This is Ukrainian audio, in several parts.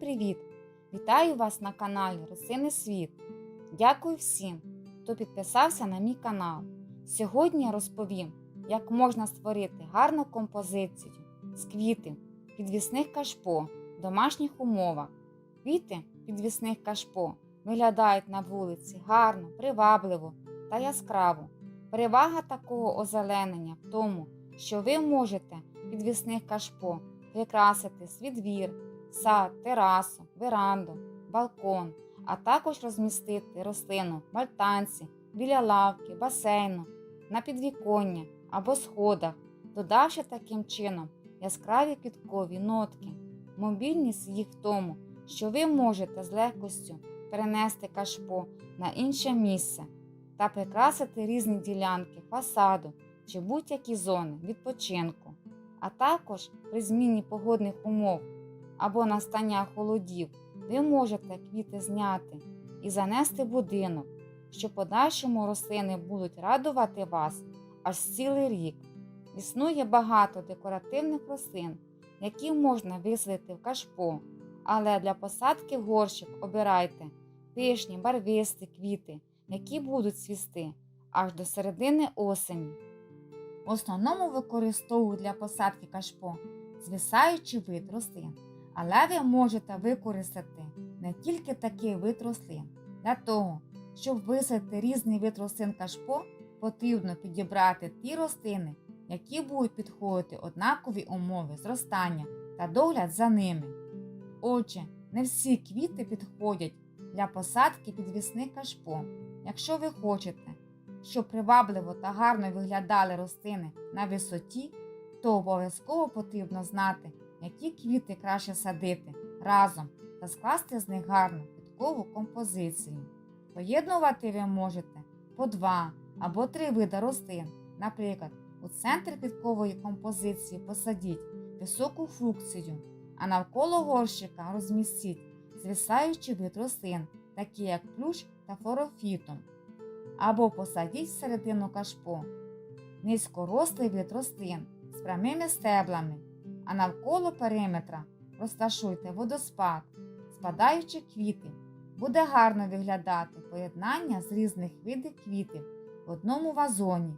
привіт! Вітаю вас на каналі Росини Світ. Дякую всім, хто підписався на мій канал. Сьогодні я розповім, як можна створити гарну композицію з квітів підвісних кашпо в домашніх умовах. Квіти підвісних кашпо виглядають на вулиці гарно, привабливо та яскраво. Перевага такого озеленення в тому, що ви можете підвісних кашпо прикрасити свій двір, сад, терасу, веранду, балкон, а також розмістити рослину в альтанці, біля лавки, басейну, на підвіконня або сходах, додавши таким чином яскраві квіткові нотки. Мобільність їх в тому, що ви можете з легкостю перенести кашпо на інше місце та прикрасити різні ділянки фасаду чи будь-які зони відпочинку, а також при зміні погодних умов або настання холодів ви можете квіти зняти і занести будинок, що подальшому рослини будуть радувати вас аж цілий рік. Існує багато декоративних рослин, які можна висадити в кашпо, але для посадки горщик обирайте пишні, барвисті квіти, які будуть цвісти аж до середини осені. В основному використовують для посадки кашпо звисаючий вид рослин, але ви можете використати не тільки такий вид рослин. Для того, щоб висадити різний вид рослин кашпо, потрібно підібрати ті рослини, які будуть підходити однакові умови зростання та догляд за ними. Отже, не всі квіти підходять для посадки підвісних кашпо. Якщо ви хочете, щоб привабливо та гарно виглядали рослини на висоті, то обов'язково потрібно знати, які квіти краще садити разом та скласти з них гарну квіткову композицію. Поєднувати ви можете по два або три види рослин. Наприклад, у центр квіткової композиції посадіть високу фрукцію, а навколо горщика розмістіть звисаючий вид рослин, такі як плющ та флорофітум. Або посадіть всередину кашпо низькорослий вид рослин з прямими стеблами, а навколо периметра розташуйте водоспад, спадаючі квіти. Буде гарно виглядати поєднання з різних видів квітів в одному вазоні.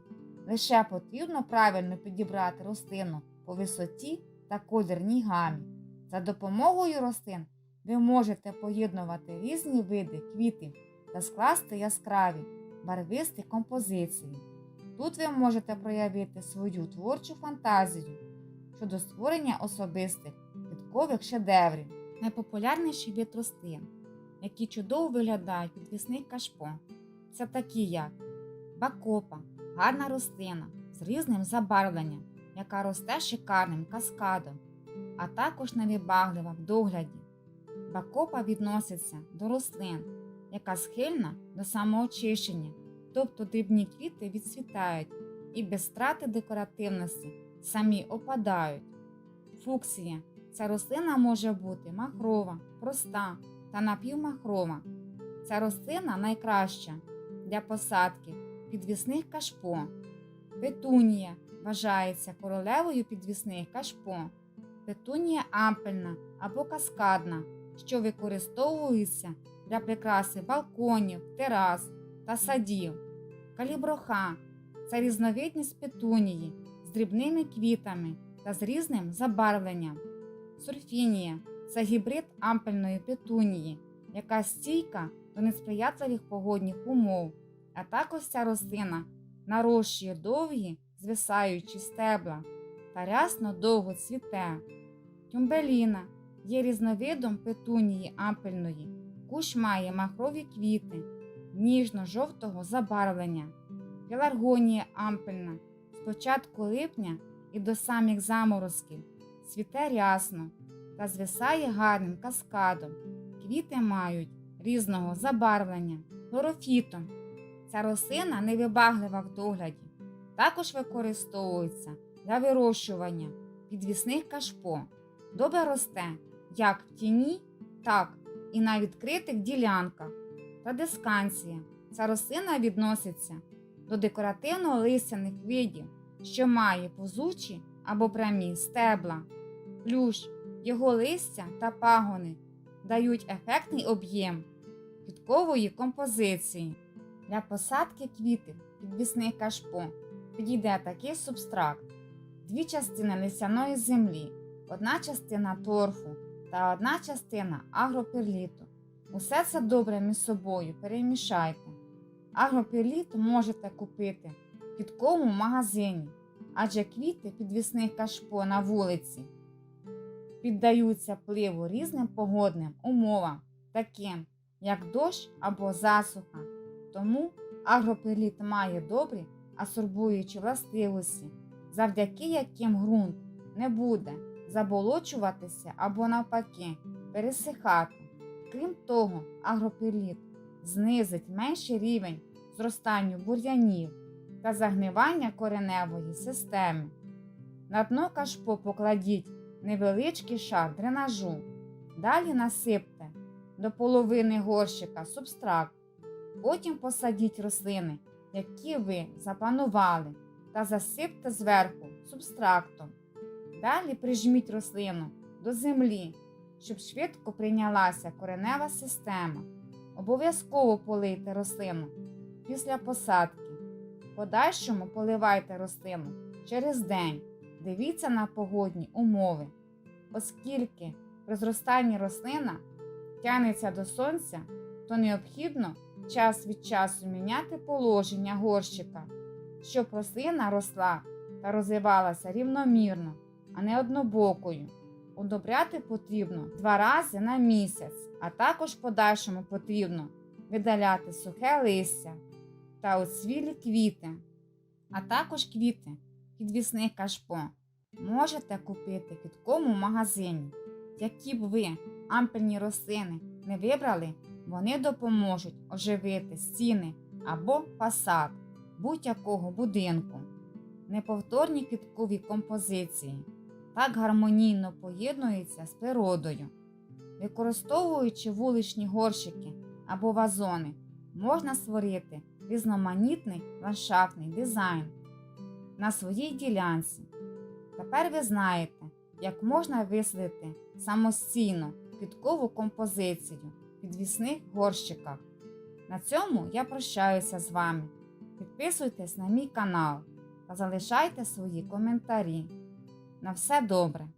Лише потрібно правильно підібрати рослину по висоті та кольорній гамі. За допомогою рослин ви можете поєднувати різні види квітів та скласти яскраві барвисті композиції. Тут ви можете проявити свою творчу фантазію щодо створення особистих квіткових шедеврів. Найпопулярніші вид рослин, які чудово виглядають під вісних кашпо, це такі як бакопа, гарна рослина з різним забарвленням, яка росте шикарним каскадом, а також невибаглива в догляді. Бакопа відноситься до рослин, яка схильна до самоочищення, тобто дрібні квіти відцвітають і без страти декоративності самі опадають. Фуксія ця рослина може бути махрова, проста та напівмахрова. Ця рослина найкраща для посадки підвісних кашпо. Петунія вважається королевою підвісних кашпо. Петунія ампельна або каскадна, що використовується для прикраси балконів, терас та садів. Каліброха це різновидність петунії з дрібними квітами та з різним забарвленням. Сурфінія це гібрид ампельної петунії, яка стійка до несприятливих погодних умов, а також ця рослина нарощує довгі звисаючі стебла та рясно довго цвіте. Тюмбеліна є різновидом петунії ампельної. Кущ має махрові квіти ніжно-жовтого забарвлення. Пеларгонія ампельна з початку липня і до самих заморозків цвіте рясно та звисає гарним каскадом. Квіти мають різного забарвлення, хлорофітом. Ця рослина невибаглива в догляді. Також використовується для вирощування підвісних кашпо. Добре росте як в тіні, так і на відкритих ділянках. Традисканція. Ця рослина відноситься до декоративно-листяних видів, що має позучі або прямі стебла, плющ, його листя та пагони дають ефектний об'єм квіткової композиції. Для посадки квітів підвісний кашпо підійде такий субстракт: дві частини лисяної землі, одна частина торфу та одна частина агроперліту. Усе це добре між собою перемішайте. Агроперліт можете купити в квітковому магазині, адже квіти підвісних кашпо на вулиці піддаються впливу різним погодним умовам, таким як дощ або засуха. Тому агроперліт має добрі асорбуючі властивості, завдяки яким ґрунт не буде заболочуватися або навпаки пересихати. Крім того, агроперліт знизить менший рівень зростанню бур'янів та загнивання кореневої системи. На дно кашпо покладіть невеличкий шар дренажу. Далі насипте до половини горщика субстракт. Потім посадіть рослини, які ви запланували, та засипте зверху субстрактом. Далі прижміть рослину до землі, щоб швидко прийнялася коренева система. Обов'язково полийте рослину після посадки. В подальшому поливайте рослину через день. Дивіться на погодні умови, оскільки при зростанні рослина тягнеться до сонця, то необхідно час від часу міняти положення горщика, щоб рослина росла та розвивалася рівномірно, а не однобокою. Удобряти потрібно два рази на місяць, а також подальшому потрібно видаляти сухе листя та оцвілі квіти, а також квіти підвісних кашпо можете купити в квітковому магазині. Які б ви ампельні рослини не вибрали, вони допоможуть оживити стіни або фасад будь-якого будинку. Неповторні квіткові композиції так гармонійно поєднуються з природою. Використовуючи вуличні горщики або вазони, можна створити різноманітний ландшафтний дизайн на своїй ділянці. Тепер ви знаєте, як можна висадити самостійно квіткову композицію в підвісних горщиках. На цьому я прощаюся з вами. Підписуйтесь на мій канал та залишайте свої коментарі. На все добре!